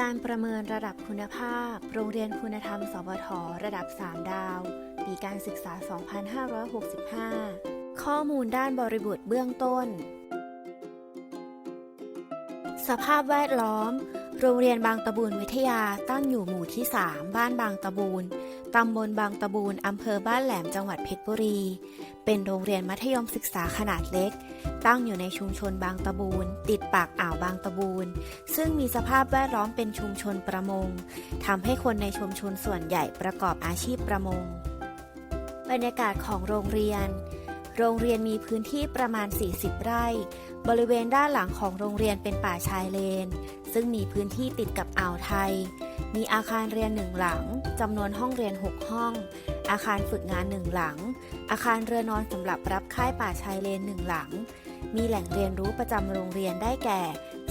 การประเมินระดับคุณภาพ โรงเรียนคุณธรรม สวท ระดับ 3 ดาว ปีการศึกษา 2565 ข้อมูลด้านบริบทเบื้องต้น สภาพแวดล้อม โรงเรียนบางตะบูนวิทยาตั้งอยู่หมู่ที่ 3 บ้านบางตะบูนตำบลบางตะบูนอำเภอบ้านแหลมจังหวัดเพชรบุรี เป็นโรงเรียนมัธยมศึกษาขนาดเล็ก ตั้งอยู่ในชุมชนบางตะบูนติดปากอ่าวบางตะบูนซึ่งมีสภาพแวดล้อมเป็นชุมชนประมงทำให้คนในชุมชนส่วนใหญ่ประกอบอาชีพประมง บรรยากาศของโรงเรียน โรงเรียนมีพื้นที่ประมาณ 40 ไร่ บริเวณด้านหลังของโรงเรียนเป็นป่าชายเลน ซึ่งมีพื้นที่ติดกับอ่าวไทย มีอาคารเรียนหนึ่งหลังจำนวนห้องเรียน 6 ห้อง อาคารฝึกงานหนึ่งหลัง อาคารเรือนอนสำหรับรับค่ายป่าชายเลนหนึ่งหลัง มีแหล่งเรียนรู้ประจำโรงเรียนได้แก่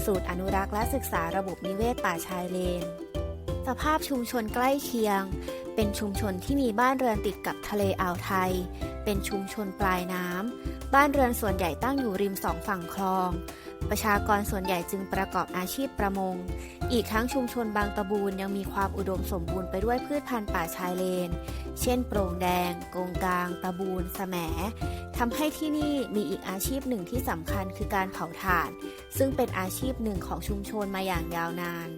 ศูนย์อนุรักษ์และศึกษาระบบนิเวศป่าชายเลน สภาพชุมชนใกล้เคียง เป็นชุมชนที่มีบ้านเรือนติดกับทะเลอ่าวไทย เป็นชุมชนปลายน้ำ บ้านเรือนส่วนใหญ่ตั้งอยู่ริมสองฝั่งคลอง ประชากรส่วนใหญ่จึงประกอบอาชีพประมง อีกทั้งชุมชนบางตะบูนยังมีความอุดมสมบูรณ์ไปด้วยพืชพันธุ์ป่าชายเลน เช่น โปร่งแดงโกงกลาง ตะบูนแสมทำให้ที่นี่มีอีกอาชีพหนึ่งที่สำคัญคือการเผาถ่าน ซึ่งเป็นอาชีพหนึ่งของชุมชนมาอย่างยาวนาน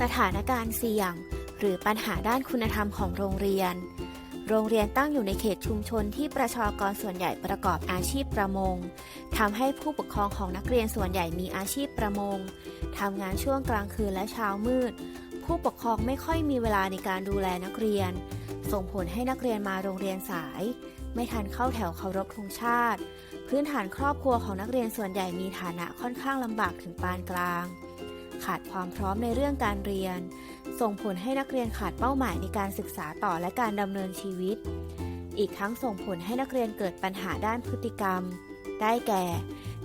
สถานการณ์เสี่ยง หรือปัญหาด้านคุณธรรมของโรงเรียน โรงเรียนตั้งอยู่ในเขตชุมชนที่ประชากรส่วนใหญ่ประกอบอาชีพประมงทำให้ผู้ปกครองของนักเรียนส่วนใหญ่มีอาชีพประมงทำงานช่วงกลางคืนและเช้ามืด ผู้ปกครองไม่ค่อยมีเวลาในการดูแลนักเรียน ส่งผลให้นักเรียนมาโรงเรียนสาย ไม่ทันเข้าแถวเคารพธงชาติ พื้นฐานครอบครัวของนักเรียนส่วนใหญ่มีฐานะค่อนข้างลำบากถึงปานกลาง ขาดความพร้อมในเรื่องการเรียน ส่งผลให้นักเรียนขาดเป้าหมายในการศึกษาต่อและการดำเนินชีวิต อีกทั้งส่งผลให้นักเรียนเกิดปัญหาด้านพฤติกรรม ได้แก่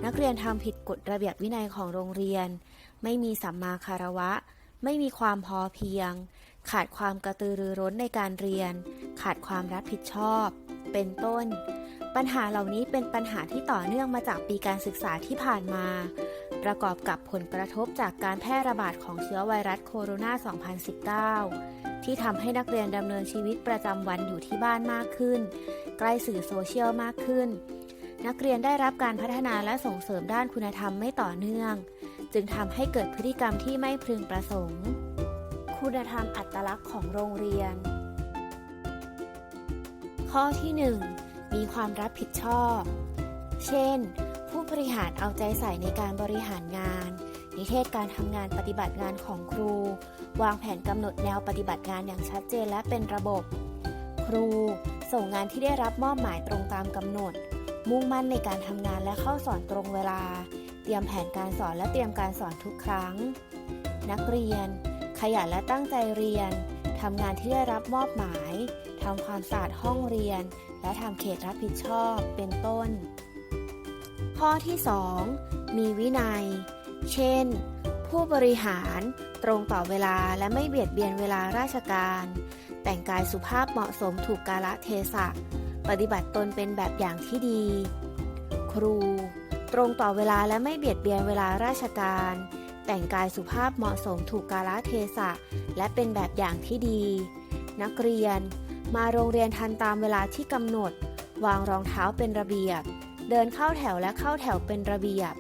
นักเรียนทำผิดกฎระเบียบวินัยของโรงเรียน ไม่มีสัมมาคารวะ ไม่มีความพอเพียง ขาดความกระตือรือร้นในการเรียน ขาดความรับผิดชอบ เป็นต้น ปัญหาเหล่านี้เป็นปัญหาที่ต่อเนื่องมาจากปีการศึกษาที่ผ่านมา ประกอบกับผลกระทบจากการแพร่ระบาดของเชื้อไวรัสโคโรนา 2019 ที่ทำให้นักเรียนดำเนินชีวิตประจำวันอยู่ที่บ้านมากขึ้น ใกล้สื่อโซเชียลมากขึ้น นักเรียนได้รับการพัฒนาและส่งเสริมด้านคุณธรรมไม่ต่อเนื่อง จึงทำให้เกิดพฤติกรรมที่ไม่พึงประสงค์ คุณธรรมอัตลักษณ์ของโรงเรียน ข้อที่ 1 มีความรับผิดชอบ เช่น ผู้บริหารเอาใจใส่ในการบริหารงาน นิเทศการทำงานปฏิบัติงานของครู วางแผนกำหนดแนวปฏิบัติงานอย่างชัดเจนและเป็นระบบ ครู ส่งงานที่ได้รับมอบหมายตรงตามกำหนด มุ่งมั่นในการทำงานและเข้าสอนตรงเวลา เตรียมแผนการสอนและเตรียมการสอนทุกครั้ง นักเรียน ขยันและตั้งใจเรียนทำงานที่ได้รับมอบหมายทำความสะอาดห้องเรียน และทำเขตรับผิดชอบเป็นต้น ข้อที่ 2 มีวินัย เช่น ผู้บริหารตรงต่อเวลาและไม่เบียดเบียนเวลาราชการ แต่งกายสุภาพเหมาะสมถูกกาลเทศะ ปฏิบัติตนเป็นแบบอย่างที่ดี ครู ตรงต่อเวลาและไม่เบียดเบียนเวลาราชการ แต่งกายสุภาพเหมาะสมถูกกาลเทศะ และเป็นแบบอย่างที่ดี นักเรียน มาโรงเรียนทันตามเวลาที่กำหนด วางรองเท้าเป็นระเบียบ เดินเข้าแถวและเข้าแถวเป็นระเบียบ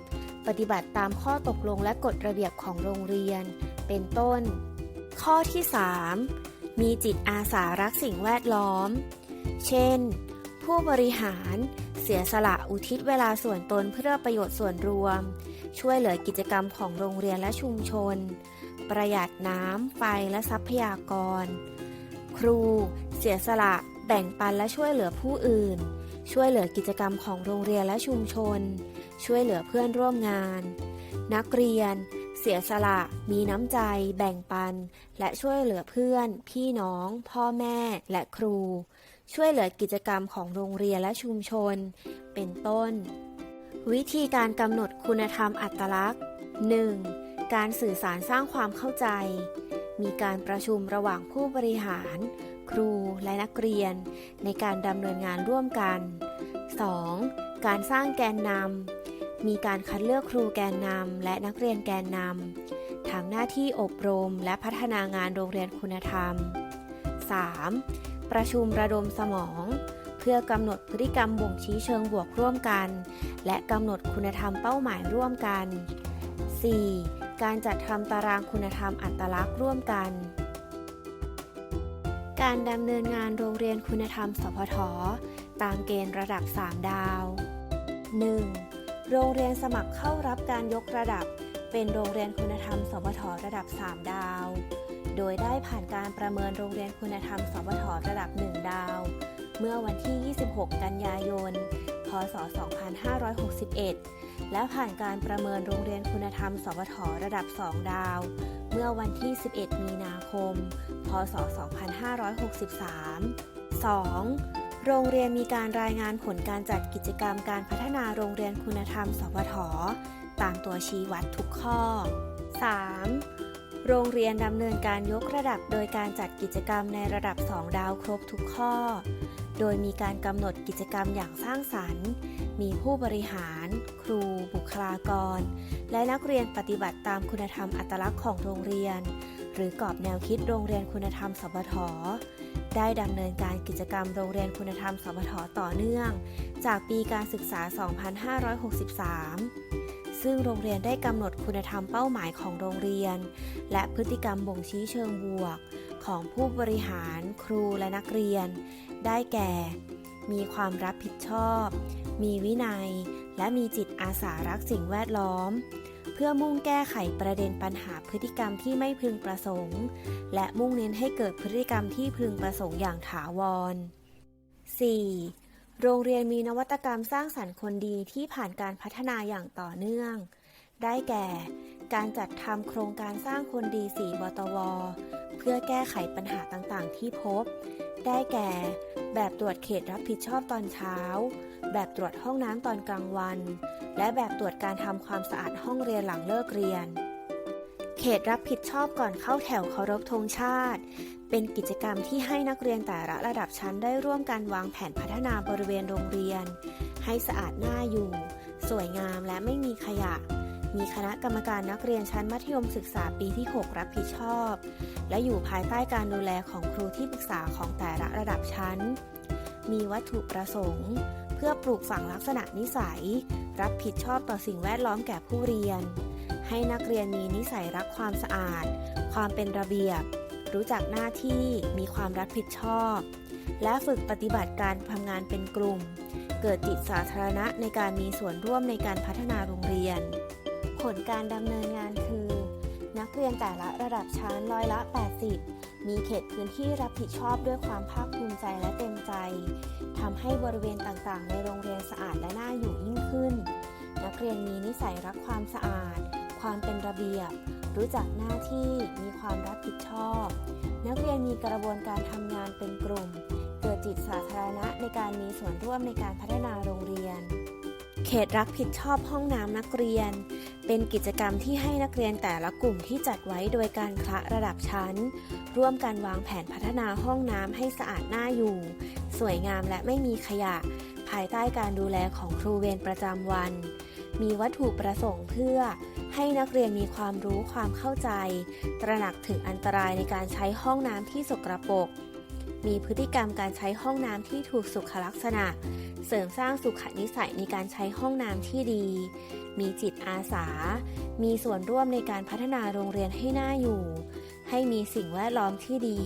ปฏิบัติตามข้อตกลงและกฎระเบียบของโรงเรียน เป็นต้น ข้อที่ 3 มีจิตอาสารักสิ่งแวดล้อม เช่น ผู้บริหารเสียสละอุทิศเวลาส่วนตนเพื่อประโยชน์ส่วนรวม ช่วยเหลือกิจกรรมของโรงเรียนและชุมชน ประหยัดน้ำ ไฟและทรัพยากร ครู เสียสละแบ่งปันและช่วยเหลือผู้อื่น ช่วยเหลือกิจกรรมของโรงเรียนและชุมชน ช่วยเหลือเพื่อนร่วมงาน นักเรียน เสียสละ มีน้ำใจ แบ่งปัน และช่วยเหลือเพื่อน พี่น้อง พ่อแม่ และครู ช่วยเหลือกิจกรรมของโรงเรียนและชุมชน เป็นต้น วิธีการกำหนดคุณธรรมอัตลักษณ์ 1. การสื่อสารสร้างความเข้าใจ มีการประชุมระหว่างผู้บริหาร ครูและนักเรียน ในการดำเนินงานร่วมกัน 2. การสร้างแกนนำมีการคัดเลือกครูแกนนำและนักเรียนแกนนำทำหน้าที่อบรมและพัฒนางานโรงเรียนคุณธรรม 3. ประชุมระดมสมอง เพื่อกำหนดพฤติกรรมบ่งชี้เชิงบวกร่วมกัน และกำหนดคุณธรรมเป้าหมายร่วมกัน 4. การจัดทำตารางคุณธรรมอัตลักษณ์ร่วมกัน การดำเนินงานโรงเรียนคุณธรรม สพท ตามเกณฑ์ระดับ 3 ดาว 1. โรงเรียนสมัครเข้ารับการยกระดับ เป็นโรงเรียนคุณธรรม สพท ระดับ 3 ดาว โดยได้ผ่านการประเมินโรงเรียนคุณธรรม สพท ระดับ 1 ดาว เมื่อวันที่ 26 กันยายน พศ 2561 และผ่านการประเมินโรงเรียนคุณธรรมสพทระดับ 2 ดาว เมื่อวันที่ 11 มีนาคม พศ 2563 2. โรงเรียนมีการรายงานผลการจัดกิจกรรมการพัฒนาโรงเรียนคุณธรรมสพทตามตัวชี้วัดทุกข้อ 3. โรงเรียนดำเนินการยกระดับโดยการจัดกิจกรรมในระดับ 2 ดาวครบทุกข้อ โดยมีการกำหนดกิจกรรมอย่างสร้างสรรค์ มีผู้บริหาร รูบุคลากร และนักเรียนปฏิบัติตามคุณธรรมอัตลักษณ์ของโรงเรียน หรือกรอบแนวคิดโรงเรียนคุณธรรมสพทได้ดำเนินการกิจกรรมโรงเรียนคุณธรรมสพทต่อเนื่อง จากปีการศึกษา 2563 ซึ่งโรงเรียนได้กำหนดคุณธรรมเป้าหมายของโรงเรียน และพฤติกรรมบ่งชี้เชิงบวก ของผู้บริหาร ครูและนักเรียน ได้แก่ มีความรับผิดชอบ มีวินัย และมีจิตอาสารักสิ่งแวดล้อม เพื่อมุ่งแก้ไขประเด็นปัญหาพฤติกรรมที่ไม่พึงประสงค์ และมุ่งเน้นให้เกิดพฤติกรรมที่พึงประสงค์อย่างถาวร 4. โรงเรียนมีนวัตกรรมสร้างสรรค์คนดีที่ผ่านการพัฒนาอย่างต่อเนื่อง ได้แก่ การจัดทำโครงการสร้างคนดี4บตว เพื่อแก้ไขปัญหาต่างๆ ที่พบ ได้แก่ แบบตรวจเขตรับผิดชอบตอนเช้า แบบตรวจห้องน้ำตอนกลางวัน และแบบตรวจการทำความสะอาดห้องเรียนหลังเลิกเรียน เขตรับผิดชอบก่อนเข้าแถวเคารพธงชาติ เป็นกิจกรรมที่ให้นักเรียนแต่ละระดับชั้นได้ร่วมกันวางแผนพัฒนาบริเวณโรงเรียน ให้สะอาดน่าอยู่ สวยงามและไม่มีขยะ มีคณะกรรมการนักเรียนชั้นมัธยมศึกษาปีที่ 6 รับผิดชอบ และอยู่ภายใต้การดูแลของครูที่ปรึกษาของแต่ละระดับชั้น มีวัตถุประสงค์ เพื่อปลูกฝังลักษณะนิสัย รับผิดชอบต่อสิ่งแวดล้อมแก่ผู้เรียน ให้นักเรียนมีนิสัยรักความสะอาด ความเป็นระเบียบ รู้จักหน้าที่มีความรับผิดชอบ และฝึกปฏิบัติการทำงานเป็นกลุ่ม เกิดจิตสาธารณะในการมีส่วนร่วมในการพัฒนาโรงเรียน ผลการดำเนินงานคือ นักเรียนแต่ละระดับชั้นร้อยละ 80 มีเขตพื้นที่รับผิดชอบด้วยความภาคภูมิใจและเต็มใจทำให้บริเวณต่างๆ ในโรงเรียนสะอาดและน่าอยู่ยิ่งขึ้น นักเรียนมีนิสัยรักความสะอาด ความเป็นระเบียบ รู้จักหน้าที่มีความรับผิดชอบ นักเรียนมีกระบวนการทำงานเป็นกลุ่ม เกิดจิตสาธารณะในการมีส่วนร่วมในการพัฒนาโรงเรียน เขตรับผิดชอบห้องน้ำนักเรียน เป็นกิจกรรมที่ให้นักเรียนแต่ละกลุ่มที่จัดไว้โดยการคละระดับชั้น ร่วมกันวางแผนพัฒนาห้องน้ำให้สะอาดน่าอยู่ สวยงามและไม่มีขยะ ภายใต้การดูแลของครูเวรประจำวัน มีวัตถุประสงค์เพื่อ ให้นักเรียนมีความรู้ความเข้าใจ ตระหนักถึงอันตรายในการใช้ห้องน้ำที่สกรปรก มีพฤติกรรมการใช้ห้องน้ำที่ถูกสุขลักษณะ เสริมสร้างสุขนิสัยในการใช้ห้องน้ำที่ดี มีจิตอาสา มีส่วนร่วมในการพัฒนาโรงเรียนให้น่าอยู่ ให้มีสิ่งแวดล้อมที่ดี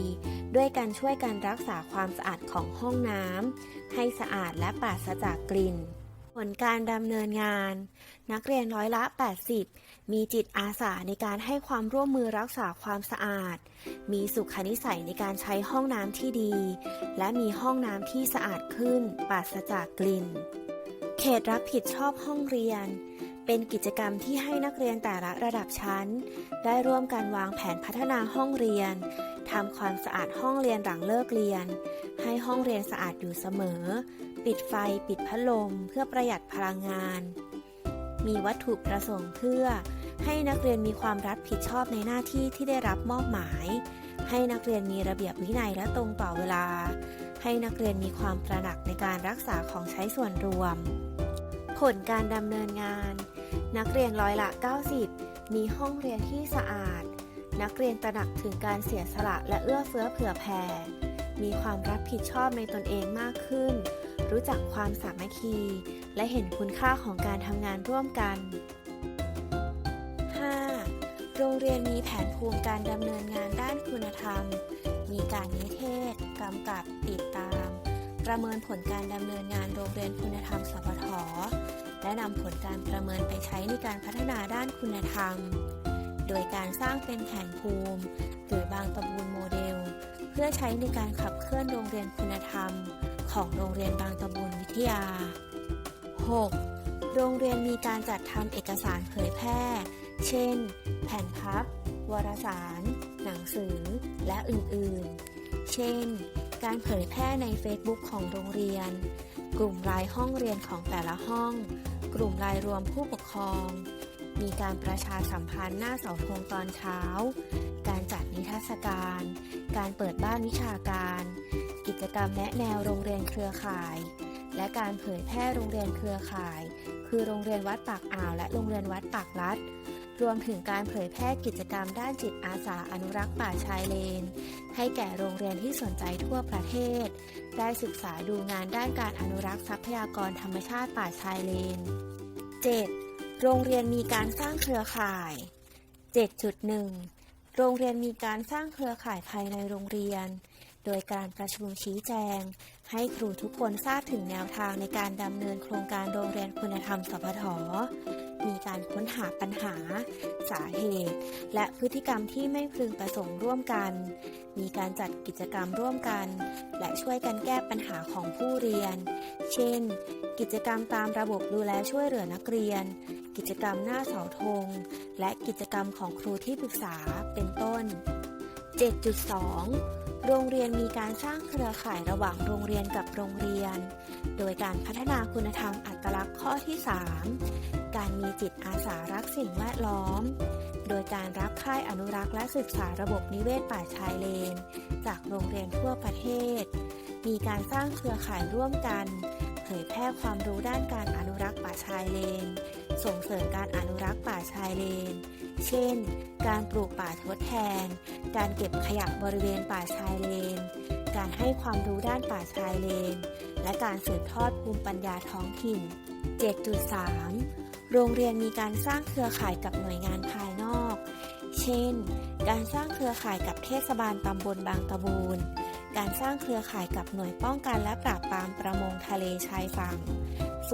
ด้วยการช่วยการรักษาความสะอาดของห้องน้ำให้สะอาดและปราศจากกลิ่น ผลการดำเนินงาน นักเรียนร้อยละ 80 มีจิตอาสาในการให้ความร่วมมือรักษาความสะอาด มีสุขนิสัยในการใช้ห้องน้ำที่ดี และมีห้องน้ำที่สะอาดขึ้นปราศจากกลิ่น เขตรับผิดชอบห้องเรียน เป็นกิจกรรมที่ให้นักเรียนแต่ละระดับชั้น ได้ร่วมกันวางแผนพัฒนาห้องเรียนทำความสะอาดห้องเรียนหลังเลิกเรียน ให้ห้องเรียนสะอาดอยู่เสมอ ปิดไฟปิดพัดลมเพื่อประหยัดพลังงาน มีวัตถุประสงค์เพื่อ ให้นักเรียนมีความรับผิดชอบในหน้าที่ที่ได้รับมอบหมาย ให้นักเรียนมีระเบียบวินัยและตรงต่อเวลา ให้นักเรียนมีความตระหนักในการรักษาของใช้ส่วนรวม ผลการดำเนินงาน นักเรียนร้อยละ 90 มีห้องเรียนที่สะอาด นักเรียนตระหนักถึงการเสียสละและเอื้อเฟื้อเผื่อแผ่มีความรับผิดชอบในตนเองมากขึ้น รู้จักความสามัคคี และเห็นคุณค่าของการทำงานร่วมกัน 5. โรงเรียนมีแผนภูมิการดำเนินงานด้านคุณธรรม มีการนิเทศ กำกับ ติดตาม ประเมินผลการดำเนินงานโรงเรียนคุณธรรมสพทและนำผลการประเมินไปใช้ในการพัฒนาด้านคุณธรรม โดยการสร้างเป็นแผนภูมิ หรือบางตะบูนโมเดล เพื่อใช้ในการขับเคลื่อนโรงเรียนคุณธรรม ของโรงเรียนบางตะบูนวิทยา 6. โรงเรียนมีการจัดทำเอกสารเผยแพร่ เช่น แผ่นพับ วารสาร หนังสือ และอื่นๆ เช่น การเผยแพร่ใน Facebook ของโรงเรียน กลุ่มไลน์ห้องเรียนของแต่ละห้อง กลุ่มไลน์รวมผู้ปกครอง มีการประชาสัมพันธ์หน้าเสาธงตอนเช้า การจัดนิทรรศการ การเปิดบ้านวิชาการ กิจกรรมแนะแนวโรงเรียนเครือข่าย และการเผยแพร่โรงเรียนเครือข่าย คือโรงเรียนวัดปากอ่าว และโรงเรียนวัดปากลัดรวมถึงการเผยแพร่กิจกรรมด้านจิตอาสาอนุรักษ์ป่าชายเลน ให้แก่โรงเรียนที่สนใจทั่วประเทศ ได้ศึกษาดูงานด้านการอนุรักษ์ทรัพยากรธรรมชาติป่าชายเลน 7. โรงเรียนมีการสร้างเครือข่าย 7.1 โรงเรียนมีการสร้างเครือข่ายภายในโรงเรียน โดยการประชุมชี้แจง ให้ครูทุกคนทราบถึงแนวทางในการดำเนินโครงการโรงเรียนคุณธรรมสพทมีการค้นหาปัญหา สาเหตุ และพฤติกรรมที่ไม่พึงประสงค์ร่วมกัน มีการจัดกิจกรรมร่วมกัน และช่วยกันแก้ปัญหาของผู้เรียน เช่น กิจกรรมตามระบบดูแลช่วยเหลือนักเรียน กิจกรรมหน้าเสาธง และกิจกรรมของครูที่ปรึกษาเป็นต้น 7.2 โรงเรียนมีการสร้างเครือข่ายระหว่างโรงเรียนกับโรงเรียน โดยการพัฒนาคุณธรรมอัตลักษณ์ข้อที่ 3 การมีจิตอาสารักสิ่งแวดล้อม โดยการรับค่ายอนุรักษ์และศึกษาระบบนิเวศป่าชายเลน จากโรงเรียนทั่วประเทศ มีการสร้างเครือข่ายร่วมกัน เผยแพร่ความรู้ด้านการอนุรักษ์ป่าชายเลน ส่งเสริมการอนุรักษ์ป่าชายเลน เช่น การปลูกป่าทดแทน การเก็บขยะบริเวณป่าชายเลน การให้ความรู้ด้านป่าชายเลน และการสืบทอดภูมิปัญญาท้องถิ่น 7.3 โรงเรียนมีการสร้างเครือข่ายกับหน่วยงานภายนอก เช่น การสร้างเครือข่ายกับเทศบาลตำบลบางตะบูน การสร้างเครือข่ายกับหน่วยป้องกันและปราบปรามประมงทะเลชายฝั่ง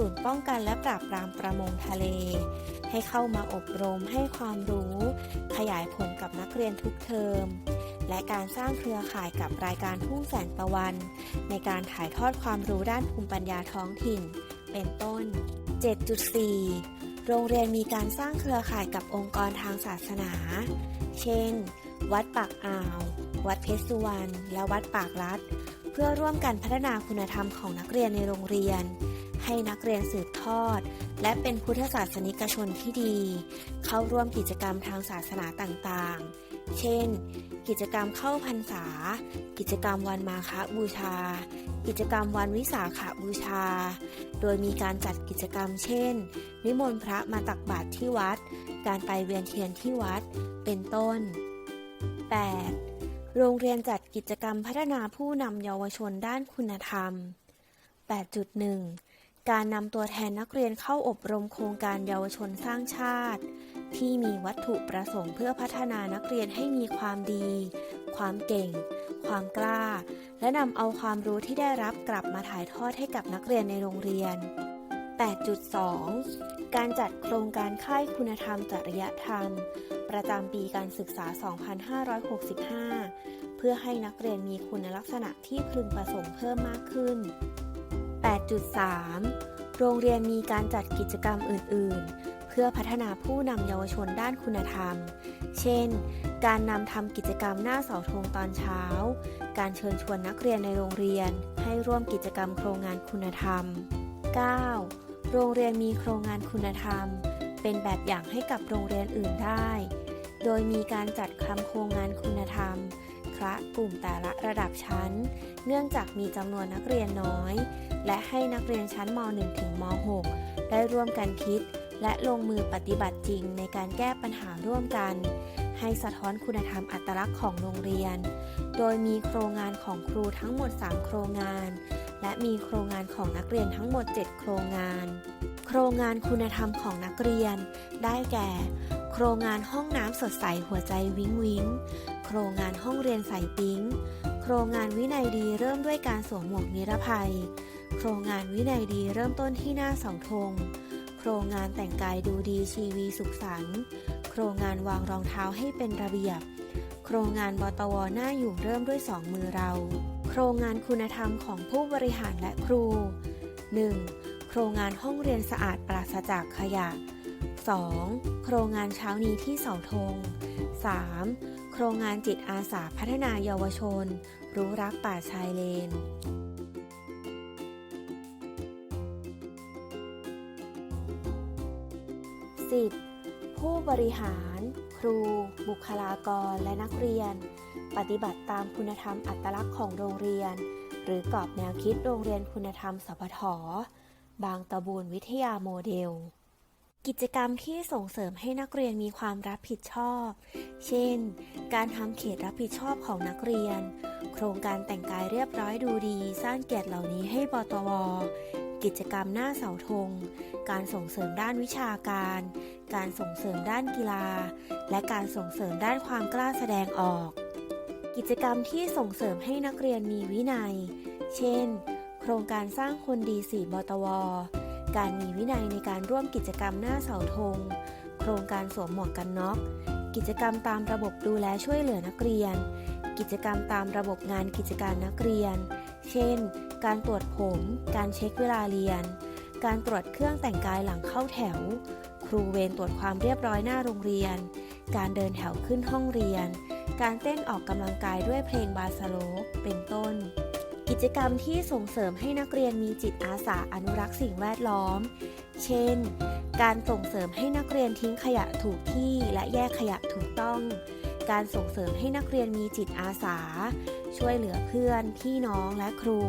ศูนย์ป้องกันและปราบปรามประมงทะเล ให้เข้ามาอบรมให้ความรู้ ขยายผลกับนักเรียนทุกเทอม และการสร้างเครือข่ายกับรายการทุ่งแสงตะวัน ในการถ่ายทอดความรู้ด้านภูมิปัญญาท้องถิ่น เป็นต้น 7.4 โรงเรียนมีการสร้างเครือข่ายกับองค์กรทางศาสนา เช่น วัดปากอ่าว วัดเพชรสุวรรณ และวัดปากลัดเพื่อร่วมกันพัฒนาคุณธรรมของนักเรียนในโรงเรียน ให้นักเรียนสืบทอด และเป็นพุทธศาสนิกชนที่ดี เข้าร่วมกิจกรรมทางศาสนาต่างๆ เช่น กิจกรรมเข้าพรรษา กิจกรรมวันมาฆบูชา กิจกรรมวันวิสาขบูชา โดยมีการจัดกิจกรรมเช่น นิมนต์พระมาตักบาตรที่วัด การไปเวียนเทียนที่วัด เป็นต้น 8. โรงเรียนจัดกิจกรรมพัฒนาผู้นำเยาวชนด้านคุณธรรม 8.1 การนำตัวแทนนักเรียนเข้าอบรมโครงการเยาวชนสร้างชาติ ที่มีวัตถุประสงค์เพื่อพัฒนานักเรียนให้มีความดี ความเก่ง ความกล้า และนำเอาความรู้ที่ได้รับกลับมาถ่ายทอดให้กับนักเรียนในโรงเรียน 8.2 การจัดโครงการค่ายคุณธรรมจริยธรรม ประจำปีการศึกษา 2565 เพื่อให้นักเรียนมีคุณลักษณะที่พึงประสงค์เพิ่มมากขึ้น 8.3โรงเรียนมีการจัดกิจกรรมอื่น ๆ เพื่อพัฒนาผู้นำเยาวชนด้านคุณธรรม เช่น การนำทำกิจกรรมหน้าเสาธงตอนเช้า การเชิญชวนนักเรียนในโรงเรียนให้ร่วมกิจกรรมโครงงานคุณธรรม 9. โรงเรียนมีโครงงานคุณธรรม เป็นแบบอย่างให้กับโรงเรียนอื่นได้ โดยมีการจัดทำโครงงานคุณธรรม คละกลุ่มแต่ละระดับชั้น เนื่องจากมีจำนวนนักเรียนน้อย และให้นักเรียนชั้นม .1 ถึงม .6 ได้ร่วมกันคิด และลงมือปฏิบัติจริงในการแก้ปัญหาร่วมกัน ให้สะท้อนคุณธรรมอัตลักษณ์ของโรงเรียน โดยมีโครงงานของครูทั้งหมด 3 โครงงาน และมีโครงงานของนักเรียนทั้งหมด 7 โครงงาน โครงงานคุณธรรมของนักเรียน ได้แก่ โครงงานห้องน้ำสดใสหัวใจวิ้งวิ้ง ครงงานห้องเรียนใสปิ๊ง โครงงานวินัยดีเริ่มด้วยการสวมหมวกนิรภัย โครงงานวินัยดีเริ่มต้นที่หน้าเสาธง โครงงานแต่งกายดูดีชีวีสุขสันต์ โครงงานวางรองเท้าให้เป็นระเบียบ โครงงานบตวหน้าอยู่เริ่มด้วยสองมือเรา โครงงานคุณธรรมของผู้บริหารและครู 1. โครงงานห้องเรียนสะอาดปราศจากขยะ 2. โครงงานเช้านี้ที่เสาธง 3. โครงงานจิตอาสาพัฒนาเยาวชน รู้รักป่าชายเลน 10. ผู้บริหาร ครู บุคลากรและนักเรียน ปฏิบัติตามคุณธรรมอัตลักษณ์ของโรงเรียน หรือกรอบแนวคิดโรงเรียนคุณธรรมสพทบางตะบูนวิทยาโมเดล กิจกรรมที่ส่งเสริมให้นักเรียนมีความรับผิดชอบ เช่น การทำเขตรับผิดชอบของนักเรียน โครงการแต่งกายเรียบร้อยดูดี สร้างเกียรติเหล่านี้ให้บตว กิจกรรมหน้าเสาธง การส่งเสริมด้านวิชาการ การส่งเสริมด้านกีฬา และการส่งเสริมด้านความกล้าแสดงออก กิจกรรมที่ส่งเสริมให้นักเรียนมีวินัย เช่น โครงการสร้างคนดีสี่บตว การมีวินัยในการร่วมกิจกรรมหน้าเสาธง โครงการสวมหมวกกันน็อก กิจกรรมตามระบบดูแลช่วยเหลือนักเรียน กิจกรรมตามระบบงานกิจการนักเรียน เช่น การตรวจผม การเช็คเวลาเรียน การตรวจเครื่องแต่งกายหลังเข้าแถว ครูเวรตรวจความเรียบร้อยหน้าโรงเรียน การเดินแถวขึ้นห้องเรียน การเต้นออกกำลังกายด้วยเพลงบาสโล เป็นต้น กิจกรรมที่ส่งเสริมให้นักเรียนมีจิตอาสาอนุรักษ์สิ่งแวดล้อม เช่น การส่งเสริมให้นักเรียนทิ้งขยะถูกที่และแยกขยะถูกต้อง การส่งเสริมให้นักเรียนมีจิตอาสา ช่วยเหลือเพื่อน พี่น้องและครู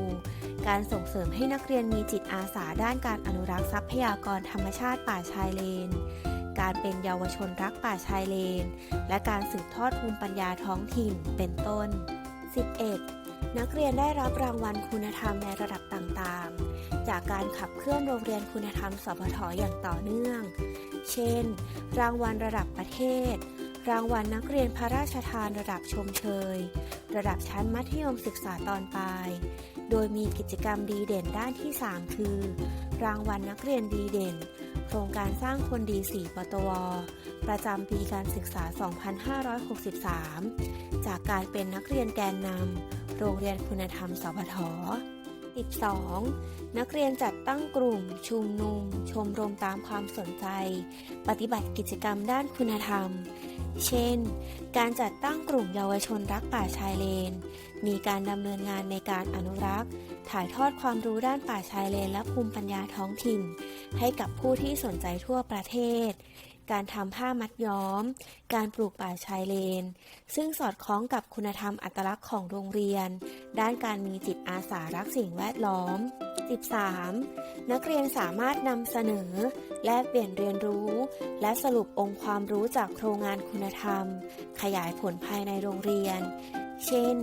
การส่งเสริมให้นักเรียนมีจิตอาสาด้านการอนุรักษ์ทรัพยากรธรรมชาติป่าชายเลน การเป็นเยาวชนรักป่าชายเลน และการสืบทอดภูมิปัญญาท้องถิ่น เป็นต้น 11. นักเรียนได้รับรางวัลคุณธรรมในระดับต่างๆ จากการขับเคลื่อนโรงเรียนคุณธรรมสพทอย่างต่อเนื่อง เช่น รางวัลระดับประเทศ รางวัลนักเรียนพระราชทานระดับชมเชย ระดับชั้นมัธยมศึกษาตอนปลาย โดยมีกิจกรรมดีเด่นด้านที่ 3 คือ รางวัลนักเรียนดีเด่น โครงการสร้างคนดี4ปตวประจำปีการศึกษา 2563 จากการเป็นนักเรียนแกนนำ โรงเรียนคุณธรรมสพท 12. นักเรียนจัดตั้งกลุ่ม ชุมนุม ชมรมตามความสนใจ ปฏิบัติกิจกรรมด้านคุณธรรม เช่น การจัดตั้งกลุ่มเยาวชนรักป่าชายเลน มีการดำเนินงานในการอนุรักษ์ ถ่ายทอดความรู้ด้านป่าชายเลน และภูมิปัญญาท้องถิ่น ให้กับผู้ที่สนใจทั่วประเทศ การทำผ้ามัดย้อม การปลูกป่าชายเลน ซึ่งสอดคล้องกับคุณธรรมอัตลักษณ์ของโรงเรียน ด้านการมีจิตอาสารักสิ่งแวดล้อม 13. นักเรียนสามารถนำเสนอ แลกเปลี่ยนเรียนรู้ และสรุปองค์ความรู้จากโครงงานคุณธรรม ขยายผลภายในโรงเรียนเช่น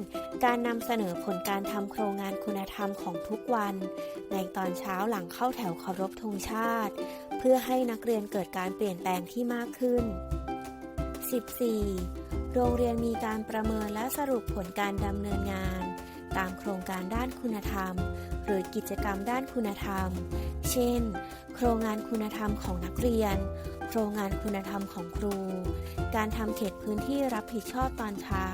การนำเสนอผลการทำโครงงานคุณธรรมของทุกวัน ในตอนเช้าหลังเข้าแถวเคารพธงชาติ เพื่อให้นักเรียนเกิดการเปลี่ยนแปลงที่มากขึ้น 14. โรงเรียนมีการประเมินและสรุปผลการดำเนินงาน ตามโครงการด้านคุณธรรม หรือกิจกรรมด้านคุณธรรม เช่น โครงงานคุณธรรมของนักเรียน โครงงานคุณธรรมของครู การทำเขตพื้นที่รับผิดชอบตอนเช้า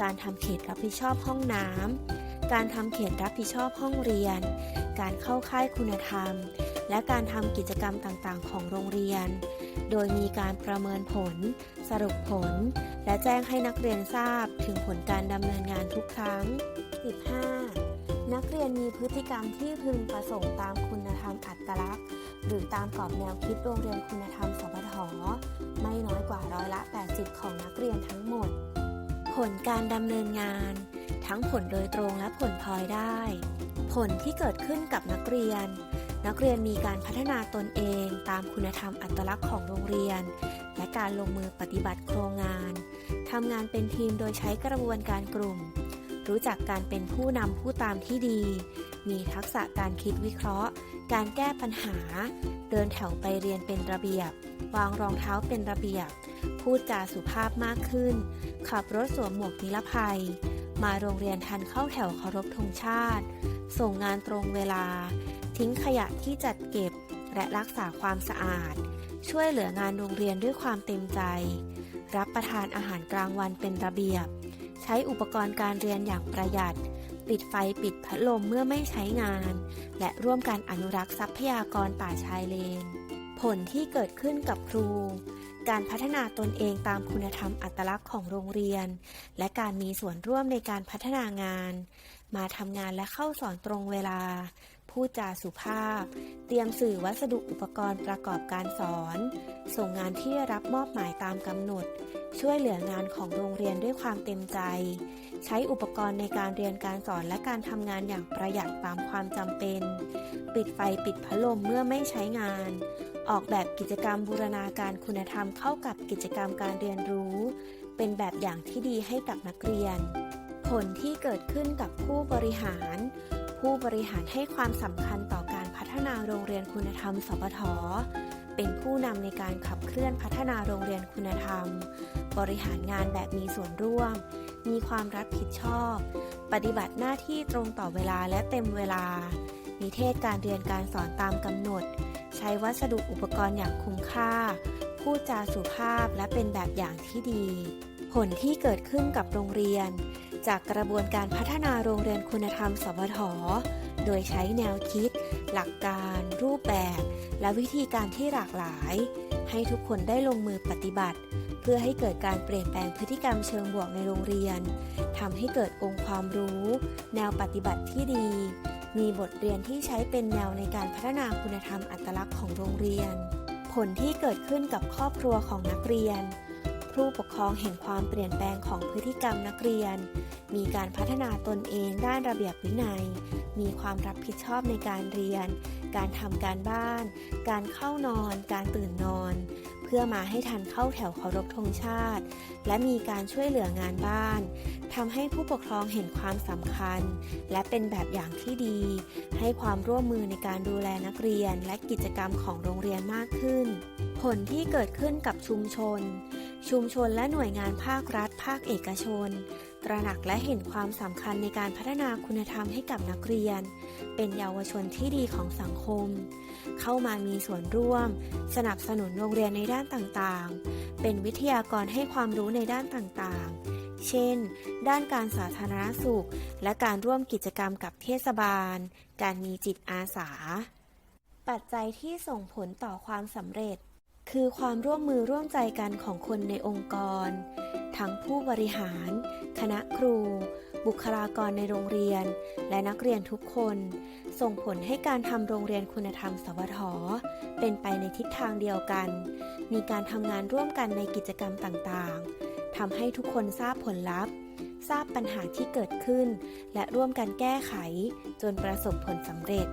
การทำเขตรับผิดชอบห้องน้ำการทำเขตรับผิดชอบห้องเรียน การเข้าค่ายคุณธรรม และการทำกิจกรรมต่างๆ ของโรงเรียน โดยมีการประเมินผล สรุปผล และแจ้งให้นักเรียนทราบถึงผลการดำเนินงานทุกครั้ง 15. นักเรียนมีพฤติกรรมที่พึงประสงค์ตามคุณธรรมอัตลักษณ์ หรือตามกรอบแนวคิดโรงเรียนคุณธรรมสพทไม่น้อยกว่าร้อยละ 80 ของนักเรียนทั้งหมด ผลการดำเนินงาน ทั้งผลโดยตรงและผลพลอยได้ ผลที่เกิดขึ้นกับนักเรียน นักเรียนมีการพัฒนาตนเองตามคุณธรรมอัตลักษณ์ของโรงเรียน และการลงมือปฏิบัติโครงงาน ทำงานเป็นทีมโดยใช้กระบวนการกลุ่ม รู้จักการเป็นผู้นำผู้ตามที่ดี มีทักษะการคิดวิเคราะห์ การแก้ปัญหา เดินแถวไปเรียนเป็นระเบียบ วางรองเท้าเป็นระเบียบ พูดจาสุภาพมากขึ้น ขับรถสวมหมวกนิรภัย มาโรงเรียนทันเข้าแถวเคารพธงชาติ ส่งงานตรงเวลา ทิ้งขยะที่จัดเก็บ และรักษาความสะอาด ช่วยเหลืองานโรงเรียนด้วยความเต็มใจ รับประทานอาหารกลางวันเป็นระเบียบ ใช้อุปกรณ์การเรียนอย่างประหยัด ปิดไฟปิดพัดลมเมื่อไม่ใช้งาน และร่วมกันอนุรักษ์ทรัพยากรป่าชายเลน ผลที่เกิดขึ้นกับครู การพัฒนาตนเองตามคุณธรรมอัตลักษณ์ของโรงเรียน และการมีส่วนร่วมในการพัฒนางาน มาทำงานและเข้าสอนตรงเวลา พูดจาสุภาพ เตรียมสื่อวัสดุอุปกรณ์ประกอบการสอน ส่งงานที่รับมอบหมายตามกำหนด ช่วยเหลืองานของโรงเรียนด้วยความเต็มใจ ใช้อุปกรณ์ในการเรียนการสอนและการทำงานอย่างประหยัดตามความจำเป็น ปิดไฟปิดพัดลมเมื่อไม่ใช้งาน ออกแบบกิจกรรมบูรณาการคุณธรรมเข้ากับกิจกรรมการเรียนรู้ เป็นแบบอย่างที่ดีให้กับนักเรียน ผลที่เกิดขึ้นกับผู้บริหาร ผู้บริหารให้ความสำคัญต่อการพัฒนาโรงเรียนคุณธรรม สปท เป็นผู้นำในการขับเคลื่อนพัฒนาโรงเรียนคุณธรรม บริหารงานแบบมีส่วนร่วม มีความรับผิดชอบ ปฏิบัติหน้าที่ตรงต่อเวลาและเต็มเวลา นิเทศการเรียนการสอนตามกำหนด ใช้วัสดุอุปกรณ์อย่างคุ้มค่า พูดจาสุภาพและเป็นแบบอย่างที่ดี ผลที่เกิดขึ้นกับโรงเรียน จากกระบวนการพัฒนาโรงเรียนคุณธรรม สวท โดยใช้แนวคิด หลักการ รูปแบบ และวิธีการที่หลากหลาย ให้ทุกคนได้ลงมือปฏิบัติ เพื่อให้เกิดการเปลี่ยนแปลงพฤติกรรมเชิงบวกในโรงเรียนทำให้เกิดองค์ความรู้ แนวปฏิบัติที่ดี มีบทเรียนที่ใช้เป็นแนวในการพัฒนาคุณธรรมอัตลักษณ์ของโรงเรียน ผลที่เกิดขึ้นกับครอบครัวของนักเรียน ผู้ปกครองเห็นความเปลี่ยนแปลงของพฤติกรรมนักเรียน มีการพัฒนาตนเองด้านระเบียบวินัย มีความรับผิดชอบในการเรียน การทำการบ้าน การเข้านอน การตื่นนอน เพื่อมาให้ทันเข้าแถวเคารพธงชาติ และมีการช่วยเหลืองานบ้านทำให้ผู้ปกครองเห็นความสำคัญ และเป็นแบบอย่างที่ดี ให้ความร่วมมือในการดูแลนักเรียนและกิจกรรมของโรงเรียนมากขึ้น ผลที่เกิดขึ้นกับชุมชน ชุมชนและหน่วยงานภาครัฐ ภาคเอกชน ตระหนักและเห็นความสำคัญในการพัฒนาคุณธรรมให้กับนักเรียน เป็นเยาวชนที่ดีของสังคม เข้ามามีส่วนร่วม สนับสนุนโรงเรียนในด้านต่างๆ เป็นวิทยากรให้ความรู้ในด้านต่างๆเช่น ด้านการสาธารณสุข และการร่วมกิจกรรมกับเทศบาล การมีจิตอาสา ปัจจัยที่ส่งผลต่อความสำเร็จ คือความร่วมมือร่วมใจกันของคนในองค์กร ทั้งผู้บริหาร คณะครู บุคลากรในโรงเรียน และนักเรียนทุกคน ส่งผลให้การทำโรงเรียนคุณธรรมสวทเป็นไปในทิศทางเดียวกัน มีการทำงานร่วมกันในกิจกรรมต่างๆทำให้ทุกคนทราบผลลัพธ์ ทราบปัญหาที่เกิดขึ้น และร่วมกันแก้ไข จนประสบผลสำเร็จ